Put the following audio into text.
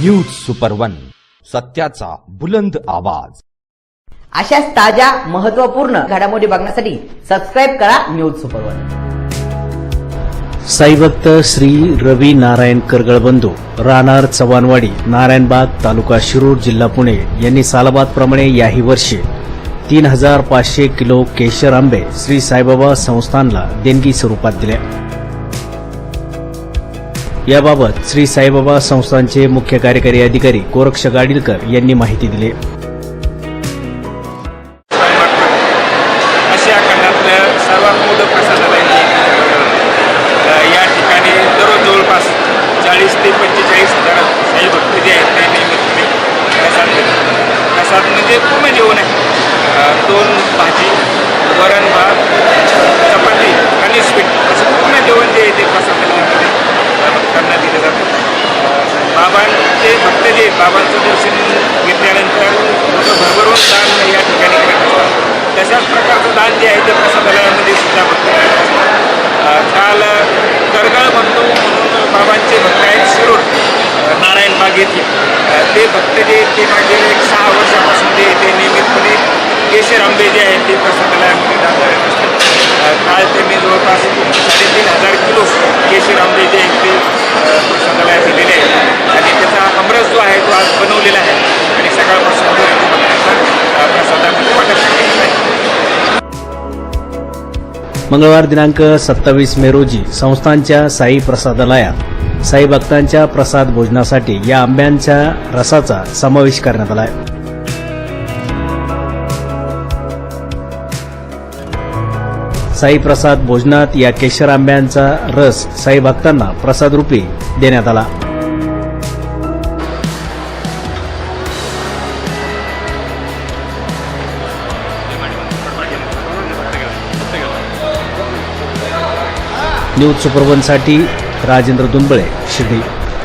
News super one सत्याचा बुलंद आवाज. अशाच ताज्या महत्त्वपूर्ण घडामोडी बघण्यासाठी सबस्क्राईब करा न्यूज सुपर वन साईभक्त श्री रवी नारायण करगळबंधू राहणार चव्हाणवाडी नारायणबाग तालुका शिरूर जिल्हा पुणे यांनी सालाबादप्रमाणे याही वर्षी तीन हजार पाचशे किलो केशर आंबे श्री साईबाबा संस्थानला देणगी स्वरूपात दिले याबाबत श्री साईबाबा संस्थानचे मुख्य कार्यकारी अधिकारी गोरक्ष गाडीलकर यांनी माहिती दिली. या ठिकाणी दररोज जवळपास चाळीस ते पंचेचाळीस हजार साई भक्त जे आहेत ते नियमितपणे प्रसाद प्रसाद म्हणजे पूर्ण जेवण आहे दोन भाजी वरण भात चपाती आणि स्वीट असं पूर्ण जेवण जे आहे ते प्रसादालयामध्ये अ, भक्तांना दिलं जातं बाबांचे जे बाबांचं दर्शन घेतल्यानंतर मोठं भरभरून दान या ठिकाणी करत असतात. तशाच प्रकारचं दान जे आहे ते प्रसादालयामध्ये सुद्धा भक्त करत असतात काल करगाळ म्हणतो म्हणून बाबांचे भक्त आहेत शिरूर नारायण बाग येथील ते भक्त जे ते मागील एक सहा वर्षापासून जे ते नियमितपणे केशर आंबे जे आहेत ते प्रसादालयामध्ये दान करत असतात. काल काल त्यांनी जो मंगळवार दिनांक सत्तावीस मे रोजी संस्थानच्या साई प्रसादालयात साई भक्तांच्या प्रसाद भोजनासाठी या आंब्यांच्या रसाचा समावेश करण्यात आला आहे. साई प्रसाद भोजनात या केशर आंब्यांचा रस साई भक्तांना प्रसाद रूपी देण्यात आला. न्यूज सुपरवनसाठी राजेंद्र दुंबळे शिर्डी.